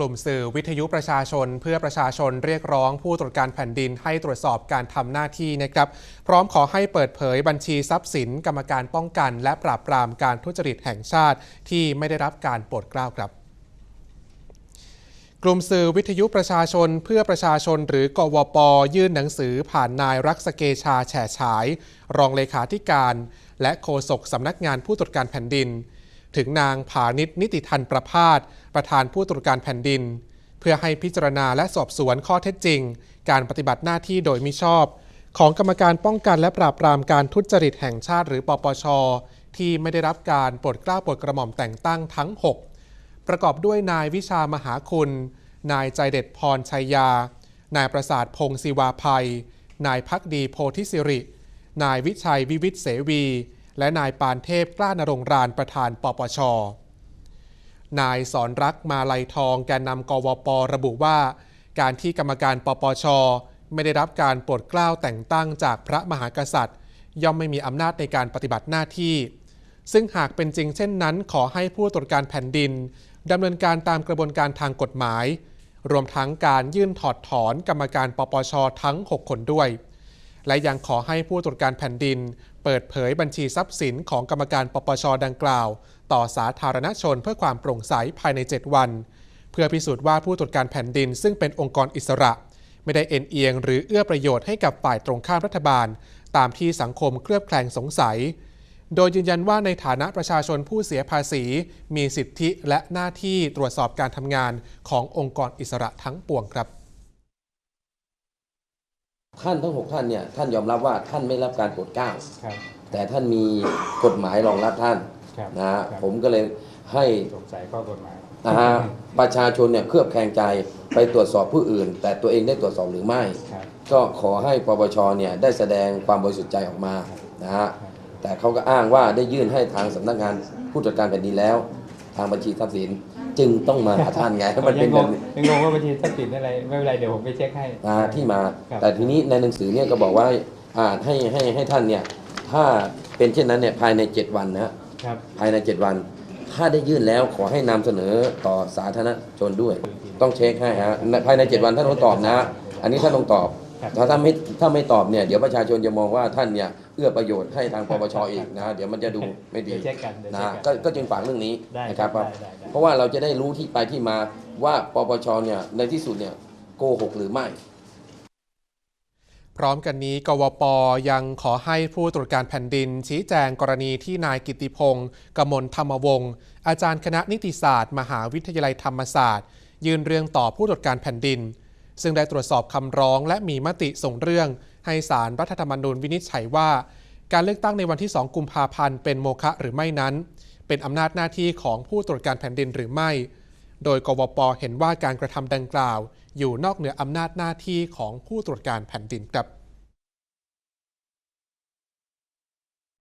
กลุ่มสื่อวิทยุประชาชน เพื่อประชาชนเรียกร้องผู้ตรวจการแผ่นดินให้ตรวจสอบการทำหน้าที่นะครับ พร้อมขอให้เปิดเผยบัญชีทรัพย์สิน กรรมการป้องกัน และปราบปรามการทุจริตแห่งชาติ ที่ไม่ได้รับการโปรดเกล้าครับกลุ่มสื่อวิทยุประชาชนเพื่อประชาชนหรือกวป ยื่นหนังสือผ่านนายรักษเกชาแฉฉาย รองเลขาธิการ และโฆษกสำนักงานผู้ตรวจการแผ่นดิน ถึงนางผานิชนิติทันประพาสประธานผู้ตรวจการแผ่นดิน เพื่อให้พิจารณาและสอบสวนข้อเท็จจริง การปฏิบัติหน้าที่โดยมิชอบ ของกรรมการป้องกันและปราบปรามการทุจริตแห่งชาติหรือปปช ที่ไม่ได้รับการโปรดเกล้าโปรดกระหม่อมแต่งตั้งทั้ง 6 ประกอบด้วยนายวิชามหาคุณ นายใจเด็ดพรชัยยา นายประสาทพงศิวาภัย นายพักดีโพธิสิริ นายวิชัยวิวิทย์เสวี และนายปานเทพกล้านรงรานประธานปปช นายสอนรักมาลัยทองแกนนำกวป ระบุว่า การที่กรรมการปปช ไม่ได้รับการโปรดเกล้าแต่งตั้งจากพระมหากษัตริย์ ย่อมไม่มีอำนาจในการปฏิบัติหน้าที่ ซึ่งหากเป็นจริงเช่นนั้น ขอให้ผู้ตรวจการแผ่นดินดำเนินการตามกระบวนการทางกฎหมาย รวมทั้งการยื่นถอดถอนกรรมการปปชทั้ง 6 คนด้วย และยังขอให้ผู้ตรวจการแผ่นดิน เปิดเผยบัญชีทรัพย์สินของกรรมการปปชดังกล่าว ต่อสาธารณชนเพื่อความโปร่งใสภายใน 7 วัน เพื่อพิสูจน์ว่าผู้ตรวจการแผ่นดิน ซึ่งเป็นองค์กรอิสระ ไม่ได้เอ็นเอียง หรือเอื้อประโยชน์ให้กับฝ่ายตรงข้ามรัฐบาล ตามที่สังคมเคลือบแคลงสงสัย โดยยืนยันว่าในฐานะประชาชนผู้เสียภาษี มีสิทธิและหน้าที่ตรวจสอบการทำงานขององค์กรอิสระทั้งปวงครับ ท่านทั้งหกท่านเนี่ยท่านยอมรับว่าท่านไม่รับการโปรดเกล้าครับ แต่ท่านมีกฎหมายรองรับท่านครับนะฮะครับผมก็เลยให้สงสัยข้อกฎหมายนะฮะประชาชนเนี่ยเคลือบแคลงใจไปตรวจสอบผู้อื่น แต่ตัวเองได้ตรวจสอบหรือไม่ ครับ ก็ขอให้ปปชเนี่ยได้แสดงความบริสุทธิ์ใจออกมานะฮะแต่เขาก็อ้างว่าได้ยื่นให้ทางสำนักงานผู้ตรวจการแผ่นดินแล้ว ทางบัญชีทรัพย์สิน จึงต้องมาหาท่านไงมันยัเป็นงแบงบงนี้ยังงงว่าบัญชีทรัพย์สินอะไรไม่เป็นไรเดี๋ยวผมไปเช็คให้นะฮะที่มาครับแต่ทีนี้ในหนังสือเนี่ยก็บอกว่าอ่าให้ให้ให้ท่านเนี่ยถ้าเป็นเช่นนั้นเนี่ยภายใน 7 วันนะฮะครับภายใน 7 วัน ถ้าได้ยื่นแล้วขอให้นำเสนอต่อสาธารณชนด้วย ต้องเช็คให้ฮะภายใน 7 วันท่านต้องตอบนะ อันนี้ท่านต้องตอบครับ ถ้าท่านไม่ถ้าไม่ตอบเนี่ยเดี๋ยวประชาชนจะมองว่าท่านเนี่ยเอื้อประโยชน์ให้ทางปปชอีกนะเดี๋ยวมันจะดูไม่ดีเดี๋ยวเช็คกันเดี๋ยวนะเช็คก็กันก็จึงฝากเรื่องนี้ได้นะครับได้ได้ได้ เพราะว่าเราจะได้รู้ที่ไปที่มาว่าปปชเนี่ยในที่สุดเนี่ยโกหกหรือไม่ พร้อมกันนี้กวปยังขอให้ผู้ตรวจการแผ่นดิน ชี้แจงกรณีที่นายกิติพงศ์กมลธรรมวงศ์อาจารย์คณะนิติศาสตร์ มหาวิทยาลัยธรรมศาสตร์ ยื่นเรื่องต่อผู้ตรวจการแผ่นดิน ซึ่งได้ตรวจสอบคำร้องและมีมติส่งเรื่อง ให้สารรัฐธรรมนูญวินิจฉัยว่า การเลือกตั้งในวันที่ 2 กุมภาพันธ์เป็นโมฆะหรือไม่นั้น เป็นอำนาจหน้าที่ของผู้ตรวจการแผ่นดินหรือไม่ โดยกวปเห็นว่าการกระทำดังกล่าว อยู่นอกเหนืออำนาจหน้าที่ของผู้ตรวจการแผ่นดินครับ